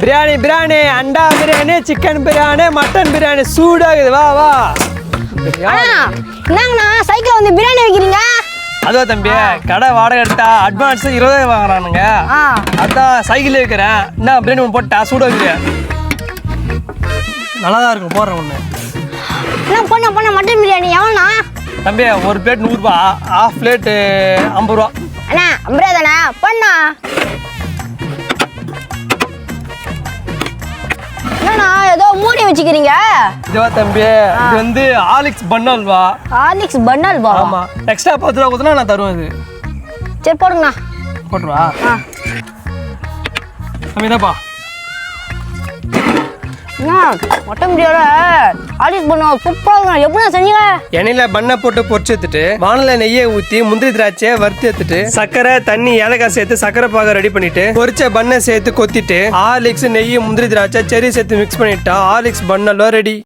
பிரியாணி பிரியாணி அண்டா biryani chicken biryani mutton biryani சூடாகுது வா வா. என்னங்கண்ணா சைக்கிள் வந்து பிரியாணி வைக்கிறீங்க? அதுவா தம்பி கடை வாடகை எடுத்தா அட்வான்ஸ் இருபதாயிரம் வாங்குறானுங்க. ஆ. அதான் சைக்கிள் வைக்கிறேன். என்ன பிரியாணி ஒன்று போட்டா சூடாகுது. நல்லா தான் இருக்கும் போடுறேன் ஒன்று என்ன பண்ண பண்ண மட்டன் பிரியாணி எவ்வளோண்ணா? தம்பி ஒரு பிளேட் நூறுரூபா ஆஃப் பிளேட்டு ஐம்பது ரூபா. அண்ணா அப்படியே தானே? பண்ணா. வச்சுக்கிறீங்க? இதுவா தம்பி. இது வந்து ஆலிக்ஸ் பன்னல்வா ஹார்லிக்ஸ் பன்னல் பா ஆமா. எக்ஸ்ட்ரா பத்து ரூபா கொடுத்தனா நான் தருவேன் இது. சரி போடுங்கண்ணா. போட்டுருவா? தம்பி அண்ணா மட்டன் பிரியாணி. ஹார்லிக்ஸ் பண்ணோம் சூப்பராக இருக்குண்ணா எப்படிண்ணா செஞ்சீங்க? எண்ணெயில பண்ணை போட்டு பொரிச்சு எடுத்துட்டு வானல நெய்யை ஊத்தி முந்திரி திராட்சையை வறுத்து எடுத்துட்டு சக்கரை தண்ணி ஏலக்காய் சேர்த்து சக்கரை பாக ரெடி பண்ணிட்டு பொரிச்ச பண்ணை சேர்த்து கொத்திட்டு ஹார்லிக்ஸ் நெய் முந்திரி திராட்சை செரி சேர்த்து மிக்ஸ் பண்ணிட்டா ஹார்லிக்ஸ் பண்ணலும் ரெடி